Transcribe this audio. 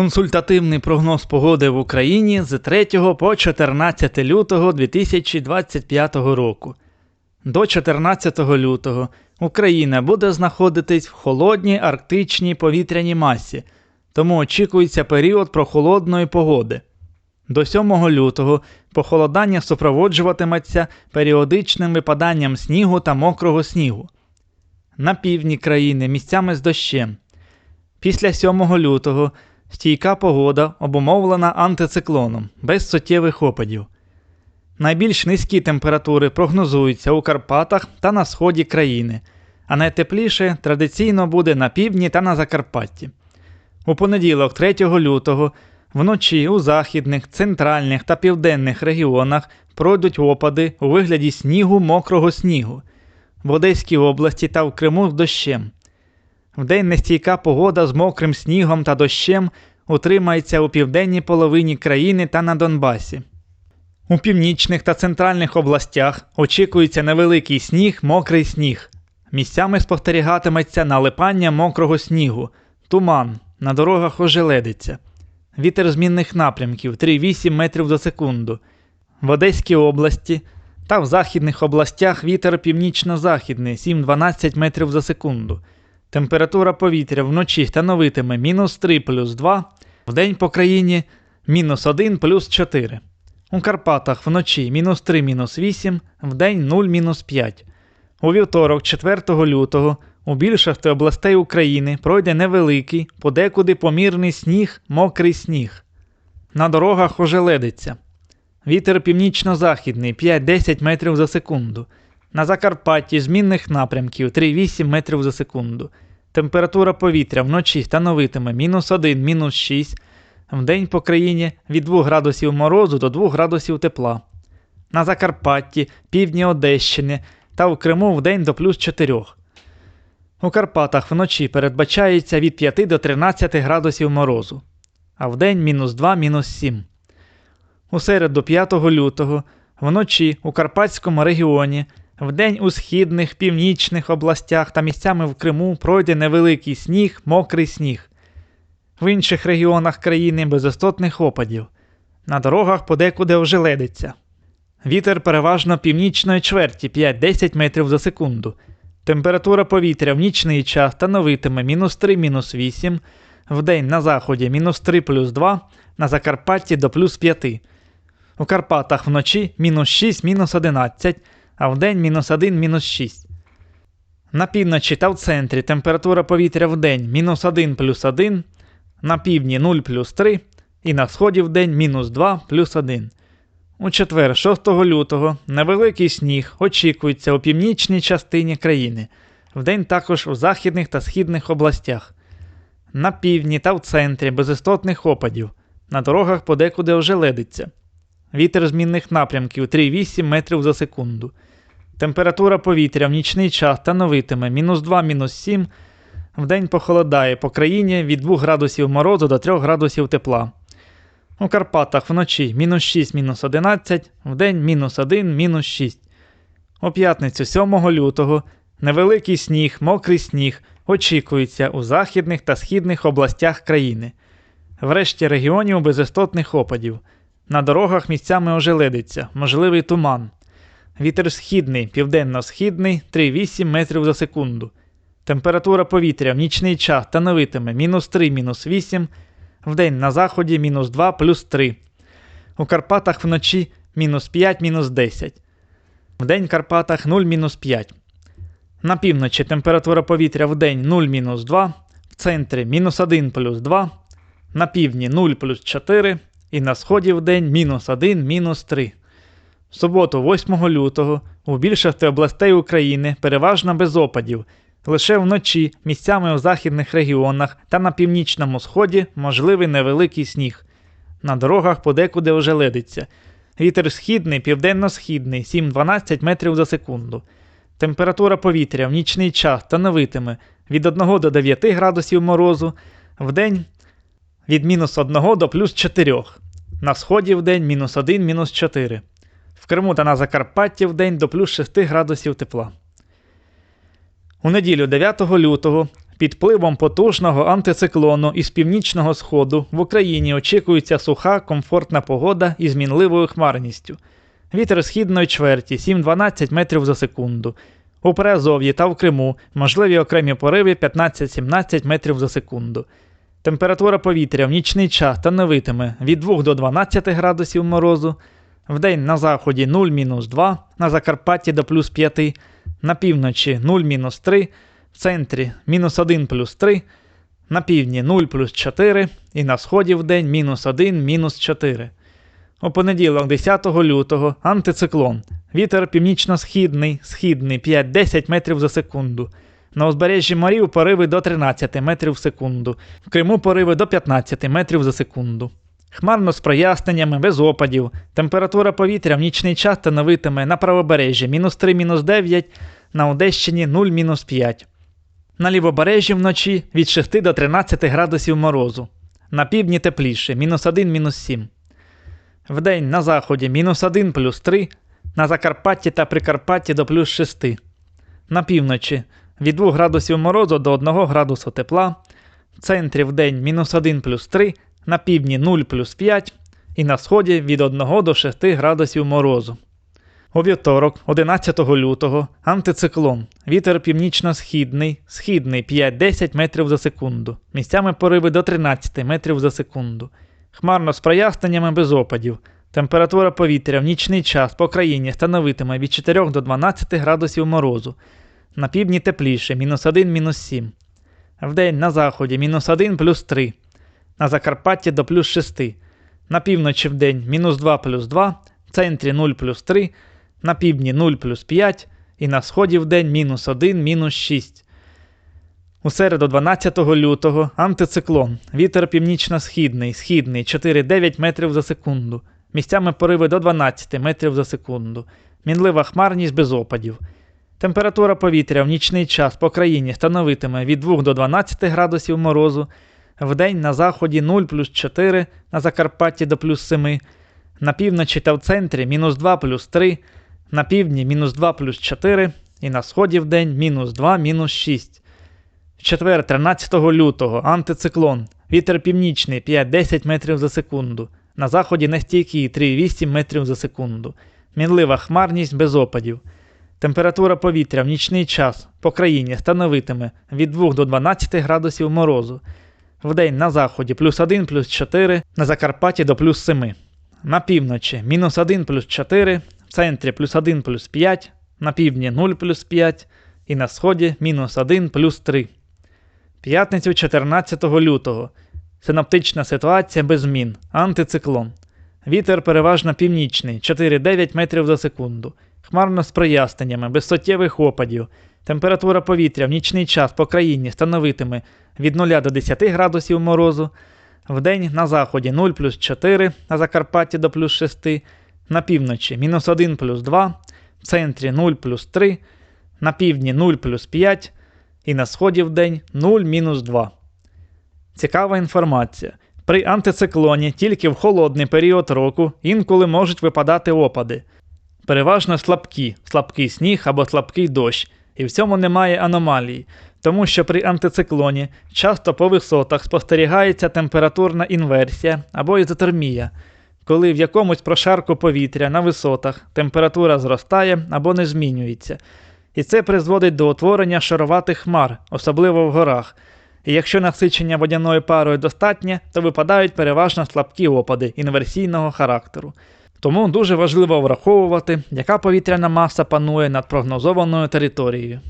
Консультативний прогноз погоди в Україні з 3 по 14 лютого 2025 року. До 14 лютого Україна буде знаходитись в холодній арктичній повітряній масі, тому очікується період прохолодної погоди. До 7 лютого похолодання супроводжуватиметься періодичним випаданням снігу та мокрого снігу. На півдні країни місцями з дощем. Після 7 лютого стійка погода обумовлена антициклоном без суттєвих опадів. Найбільш низькі температури прогнозуються у Карпатах та на сході країни, а найтепліше традиційно буде на півдні та на Закарпатті. У понеділок, 3 лютого, вночі у західних, центральних та південних регіонах пройдуть опади у вигляді снігу мокрого снігу, в Одеській області та в Криму з дощем. Вдень нестійка погода з мокрим снігом та дощем утримається у південній половині країни та на Донбасі. У північних та центральних областях очікується невеликий сніг, мокрий сніг. Місцями спостерігатиметься налипання мокрого снігу, туман, на дорогах ожеледиться. Вітер змінних напрямків 3,8 метрів за секунду. В Одеській області та в західних областях вітер північно-західний 7-12 метрів за секунду. Температура повітря вночі становитиме мінус 3 плюс 2, вдень по країні мінус 1 плюс 4. У Карпатах вночі мінус 3 мінус 8, вдень 0 мінус 5. У вівторок, 4 лютого, у більшості областей України пройде невеликий, подекуди помірний сніг, мокрий сніг. На дорогах ожеледиться. Вітер північно-західний 5-10 метрів за секунду. На Закарпатті змінних напрямків 3,8 метрів за секунду. Температура повітря вночі становитиме мінус 1, мінус 6, вдень по країні від 2 градусів морозу до 2 градусів тепла. На Закарпатті, півдні Одещини та в Криму вдень до плюс 4. У Карпатах вночі передбачається від 5 до 13 градусів морозу, а вдень мінус 2, мінус 7. У середу 5 лютого вночі у Карпатському регіоні Вдень у східних, північних областях та місцями в Криму пройде невеликий сніг, мокрий сніг. В інших регіонах країни без істотних опадів. На дорогах подекуди ожеледиться. Вітер переважно північної чверті 5-10 метрів за секунду. Температура повітря в нічний час становитиме мінус 3 мінус 8, вдень на заході мінус 3 плюс 2, на Закарпатті до плюс 5. У Карпатах вночі мінус 6 мінус 11 а вдень мінус 1, мінус 6. На півночі та в центрі температура повітря вдень мінус 1 плюс 1, на півдні 0 плюс 3 і на сході вдень мінус 2 плюс 1. У четвер, 6 лютого, невеликий сніг очікується у північній частині країни, вдень також у західних та східних областях. На півдні та в центрі без істотних опадів. На дорогах подекуди ожеледиться. Вітер змінних напрямків 3,8 метрів за секунду. Температура повітря в нічний час становитиме мінус 2 мінус 7, вдень похолодає по країні від 2 градусів морозу до 3 градусів тепла. У Карпатах вночі мінус 6 мінус 11, вдень мінус 1 мінус 6. У п'ятницю 7 лютого невеликий сніг, мокрий сніг очікується у західних та східних областях країни. Врешті регіонів без істотних опадів. На дорогах місцями ожеледиться, можливий туман. Вітер східний, південно-східний 3,8 метрів за секунду. Температура повітря в нічний час становитиме мінус 3 мінус 8, вдень на заході мінус 2 плюс 3. У Карпатах вночі мінус 5 мінус 10. Вдень в Карпатах 0 мінус 5. На півночі температура повітря в день 0 мінус 2, в центрі мінус 1 плюс 2, на півдні 0 плюс 4 і на сході в день мінус 1 мінус 3. В суботу, 8 лютого, у більшості областей України переважно без опадів. Лише вночі місцями у західних регіонах та на північному сході можливий невеликий сніг. На дорогах подекуди ожеледиться. Вітер східний, південно-східний 7-12 метрів за секунду. Температура повітря в нічний час становитиме від 1 до 9 градусів морозу, вдень від мінус 1 до плюс 4. На сході в день мінус 1, мінус 4. В Криму та на Закарпатті в день до плюс 6 градусів тепла. У неділю 9 лютого Під впливом потужного антициклону із північного сходу в Україні очікується суха, комфортна погода із мінливою хмарністю. Вітер східної чверті 7-12 метрів за секунду. У Приазов'ї та в Криму можливі окремі пориви 15-17 метрів за секунду. Температура повітря в нічний час становитиме від 2 до 12 градусів морозу, вдень на заході 0-2, на Закарпатті до плюс 5, на півночі 0-3, в центрі мінус 1 плюс 3, на півдні 0 плюс 4 і на сході вдень мінус 1 мінус 4. У понеділок 10 лютого антициклон. Вітер північно-східний, східний 5-10 метрів за секунду. На узбережжі морів пориви до 13 метрів в секунду, в Криму пориви до 15 метрів за секунду. Хмарно з проясненнями, без опадів. Температура повітря в нічний час становитиме на правобережжі мінус 3 мінус 9, на Одещині 0 мінус 5. На лівобережжі вночі від 6 до 13 градусів морозу. На півдні тепліше мінус 1 мінус 7. Вдень на заході мінус 1 плюс 3, на Закарпатті та Прикарпатті до плюс 6. На півночі від 2 градусів морозу до 1 градусу тепла, в центрі вдень мінус 1 плюс 3, на півдні 0 плюс 5 і на сході від 1 до 6 градусів морозу. У вівторок, 11 лютого, антициклон. Вітер північно-східний, східний 5-10 метрів за секунду. Місцями пориви до 13 метрів за секунду. Хмарно з проясненнями без опадів. Температура повітря в нічний час по країні становитиме від 4 до 12 градусів морозу. На півдні тепліше мінус 1 мінус 7. Вдень на заході мінус 1 плюс 3. На Закарпатті до плюс 6. На півночі вдень мінус 2 плюс 2, в центрі 0 плюс 3, на півдні 0 плюс 5 і на сході вдень мінус 1 мінус 6. У середу 12 лютого антициклон. Вітер північно-східний, східний 4-9 метрів за секунду. Місцями пориви до 12 метрів за секунду. Мінлива хмарність без опадів. Температура повітря в нічний час по країні становитиме від 2 до 12 градусів морозу. Вдень на заході 0 плюс 4, на Закарпатті до плюс 7, на півночі та в центрі мінус 2 плюс 3, на півдні мінус 2 плюс 4 і на сході вдень мінус 2 мінус 6. В четвер, 13 лютого, антициклон. Вітер північний 5-10 метрів за секунду. На заході нестійкий 3,8 метрів за секунду. Мінлива хмарність без опадів. Температура повітря в нічний час по країні становитиме від 2 до 12 градусів морозу. Вдень на заході плюс 1 плюс 4, на Закарпатті до плюс 7. На півночі мінус 1 плюс 4, в центрі плюс 1 плюс 5, на півдні 0 плюс 5 і на сході мінус 1 плюс 3. П'ятницю 14 лютого. Синоптична ситуація без змін. Антициклон. Вітер переважно північний 4-9 метрів за секунду. Хмарно з проясненнями, без суттєвих опадів. Температура повітря в нічний час по країні становитиме від 0 до 10 градусів морозу. Вдень на заході 0 плюс 4, на Закарпатті до плюс 6, на півночі мінус 1 плюс 2, в центрі 0 плюс 3, на півдні 0 плюс 5 і на сході вдень 0 мінус 2. Цікава інформація. При антициклоні тільки в холодний період року інколи можуть випадати опади. Переважно слабкі, слабкий сніг або слабкий дощ, і в цьому немає аномалії, тому що при антициклоні часто по висотах спостерігається температурна інверсія або ізотермія, коли в якомусь прошарку повітря на висотах температура зростає або не змінюється. І це призводить до утворення шароватих хмар, особливо в горах. І якщо насичення водяною парою достатнє, то випадають переважно слабкі опади інверсійного характеру. Тому дуже важливо враховувати, яка повітряна маса панує над прогнозованою територією.